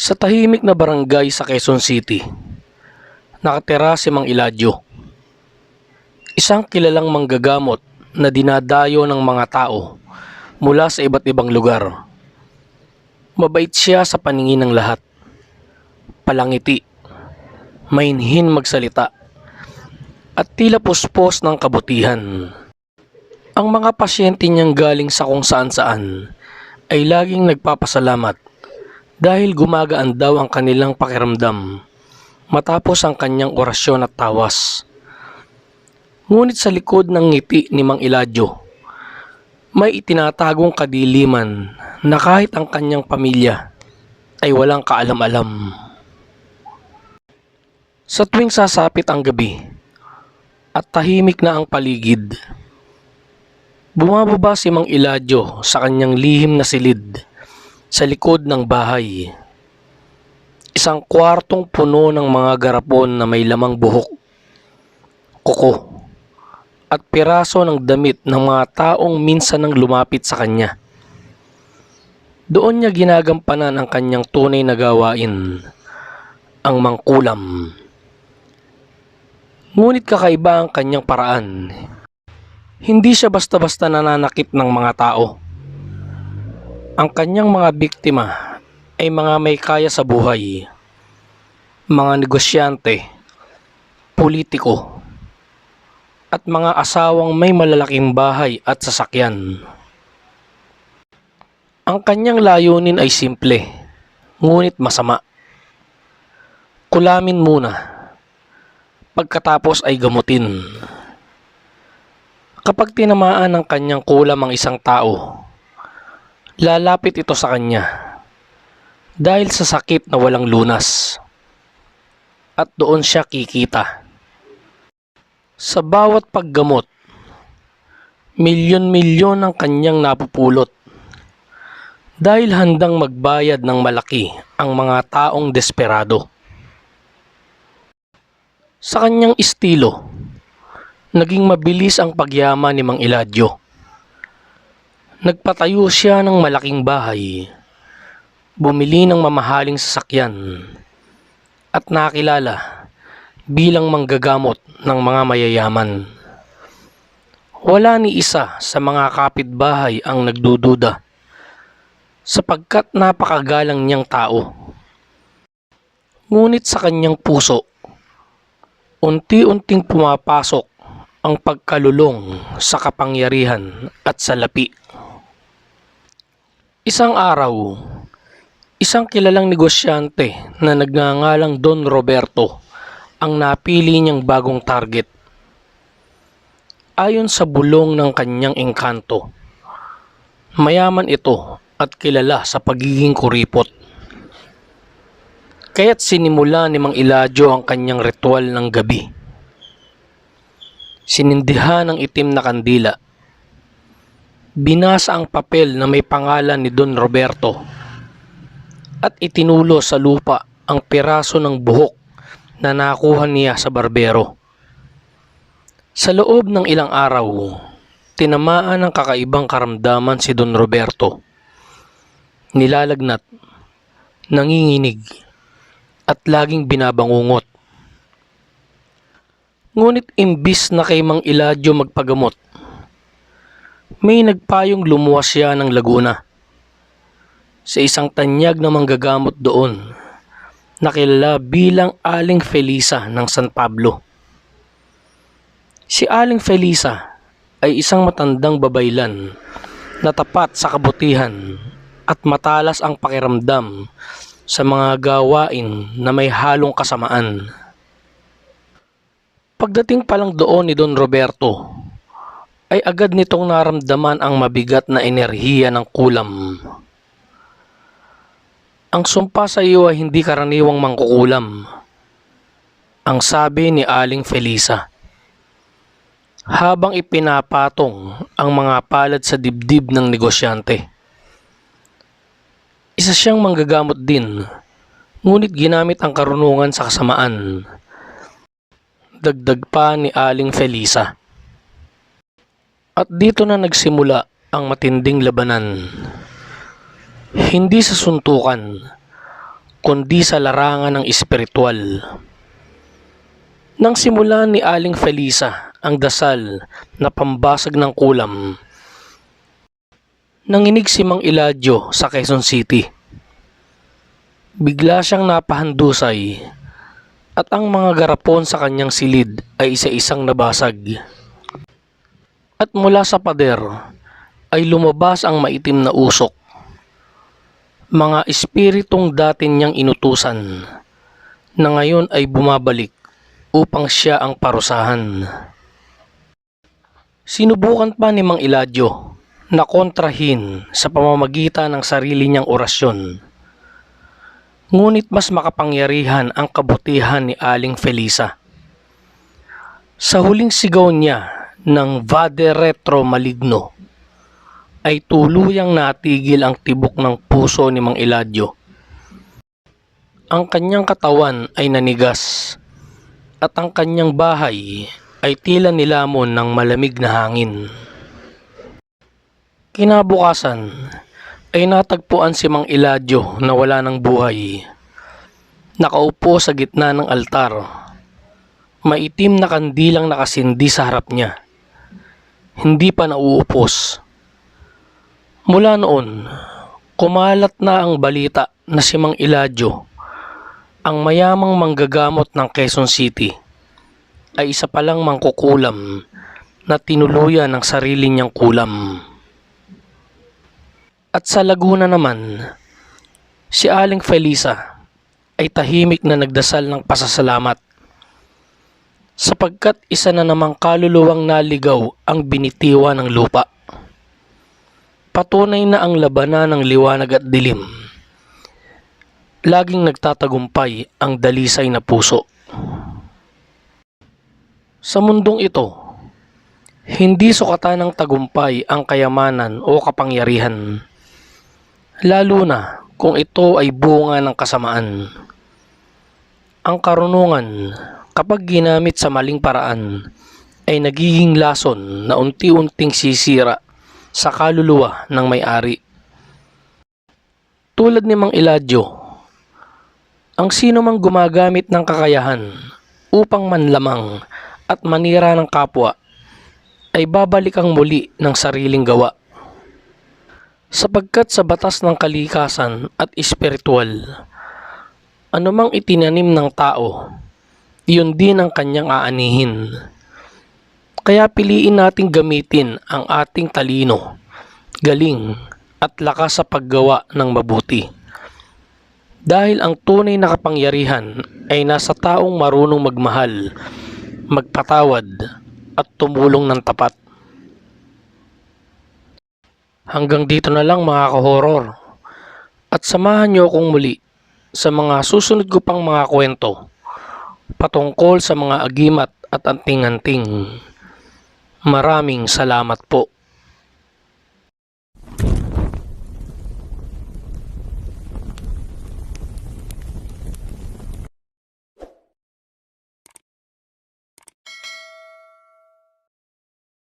Sa tahimik na barangay sa Quezon City, nakatira si Mang Iladyo. Isang kilalang manggagamot na dinadayo ng mga tao mula sa iba't ibang lugar. Mabait siya sa paningin ng lahat. Palangiti, mainhin magsalita, at tila puspos ng kabutihan. Ang mga pasyente niyang galing sa kung saan saan ay laging nagpapasalamat dahil gumagaan daw ang kanilang pakiramdam matapos ang kanyang orasyon at tawas. Ngunit sa likod ng ngiti ni Mang Iladyo, may itinatagong kadiliman na kahit ang kanyang pamilya ay walang kaalam-alam. Sa tuwing sasapit ang gabi at tahimik na ang paligid, bumababa si Mang Iladyo sa kanyang lihim na silid sa likod ng bahay. Isang kwartong puno ng mga garapon na may lamang buhok, kuko, at piraso ng damit ng mga taong minsan nang lumapit sa kanya. Doon niya ginagampanan ang kanyang tunay na gawain, ang mangkulam. Ngunit kakaiba ang kanyang paraan. Hindi siya basta-basta nananakit ng mga tao. Ang kanyang mga biktima ay mga may kaya sa buhay, mga negosyante, politiko, at mga asawang may malalaking bahay at sasakyan. Ang kanyang layunin ay simple, ngunit masama. Kulamin muna, pagkatapos ay gamutin. Kapag tinamaan ng kanyang kulam ang isang tao, lalapit ito sa kanya dahil sa sakit na walang lunas. At doon siya kikita. Sa bawat paggamot, milyon-milyon ang kanyang napupulot dahil handang magbayad ng malaki ang mga taong desperado. Sa kanyang estilo, naging mabilis ang pagyaman ni Mang Iladyo. Nagpatayo siya ng malaking bahay, bumili ng mamahaling sasakyan, at nakilala bilang manggagamot ng mga mayayaman. Wala ni isa sa mga kapitbahay ang nagdududa sapagkat napakagalang niyang tao. Ngunit sa kanyang puso, unti-unting pumapasok ang pagkalulong sa kapangyarihan at salapi. Isang araw, isang kilalang negosyante na nagngangalang Don Roberto ang napili niyang bagong target. Ayon sa bulong ng kanyang engkanto, mayaman ito at kilala sa pagiging kuripot. Kaya't sinimula ni Mang Iladyo ang kanyang ritual ng gabi. Sinindihan ng itim na kandila. Binasa ang papel na may pangalan ni Don Roberto at itinulo sa lupa ang piraso ng buhok na nakuha niya sa barbero. Sa loob ng ilang araw, tinamaan ng kakaibang karamdaman si Don Roberto. Nilalagnat, nanginginig, at laging binabangungot. Ngunit imbis na kay Mang Iladyo magpagamot, may nagpayong lumuwas siya ng Laguna. Sa isang tanyag na manggagamot doon, nakilala bilang Aling Felisa ng San Pablo. Si Aling Felisa ay isang matandang babaylan na tapat sa kabutihan at matalas ang pakiramdam sa mga gawain na may halong kasamaan. Pagdating pa lang doon ni Don Roberto, ay agad nitong naramdaman ang mabigat na enerhiya ng kulam. Ang sumpa sa iyo ay hindi karaniwang mangkukulam. Ang sabi ni Aling Felisa. Habang ipinapatong ang mga palad sa dibdib ng negosyante. Isa siyang manggagamot din, ngunit ginamit ang karunungan sa kasamaan. Dagdag pa ni Aling Felisa. At dito na nagsimula ang matinding labanan. Hindi sa suntukan, kundi sa larangan ng espiritual. Nang simulan ni Aling Felisa ang dasal na pambasag ng kulam, nanginig si Mang Eladio sa Quezon City. Bigla siyang napahandusay at ang mga garapon sa kanyang silid ay isa-isang nabasag. At mula sa pader ay lumabas ang maitim na usok. Mga espiritong dati niyang inutusan na ngayon ay bumabalik upang siya ang parusahan. Sinubukan pa ni Mang Eladio na kontrahin sa pamamagitan ng sarili niyang orasyon. Ngunit mas makapangyarihan ang kabutihan ni Aling Felisa. Sa huling sigaw niya ng Vade Retro Maligno, ay tuluyang natigil ang tibok ng puso ni Mang Eladio. Ang kanyang katawan ay nanigas at ang kanyang bahay ay tila nilamon ng malamig na hangin. Kinabukasan ay natagpuan si Mang Eladio na wala ng buhay. Nakaupo sa gitna ng altar. Maitim na kandilang nakasindi sa harap niya. Hindi pa nauupos. Mula noon, kumalat na ang balita na si Mang Eladio, ang mayamang manggagamot ng Quezon City, ay isa palang mangkukulam na tinuluyan ng sarili niyang kulam. At sa Laguna naman, si Aling Felisa ay tahimik na nagdasal ng pasasalamat sapagkat isa na namang kaluluwang naligaw ang binitiwa ng lupa. Patunay na ang labanan ng liwanag at dilim. Laging nagtatagumpay ang dalisay na puso. Sa mundong ito, hindi sukatan ng tagumpay ang kayamanan o kapangyarihan lalo na kung ito ay bunga ng kasamaan. Ang karunungan, kapag ginamit sa maling paraan, ay nagiging lason na unti-unting sisira sa kaluluwa ng may-ari. Tulad ni Mang Eladio, ang sino mang gumagamit ng kakayahan upang manlamang at manira ng kapwa ay babalik ang muli ng sariling gawa sapagkat sa batas ng kalikasan at espiritual, anumang itinanim ng tao, yun din ang kanyang aanihin. Kaya piliin nating gamitin ang ating talino, galing at lakas sa paggawa ng mabuti. Dahil ang tunay na kapangyarihan ay nasa taong marunong magmahal, magpatawad at tumulong ng tapat. Hanggang dito na lang mga kahoror. At samahan niyo akong muli sa mga susunod ko pang mga kwento patungkol sa mga agimat at anting-anting. Maraming salamat po.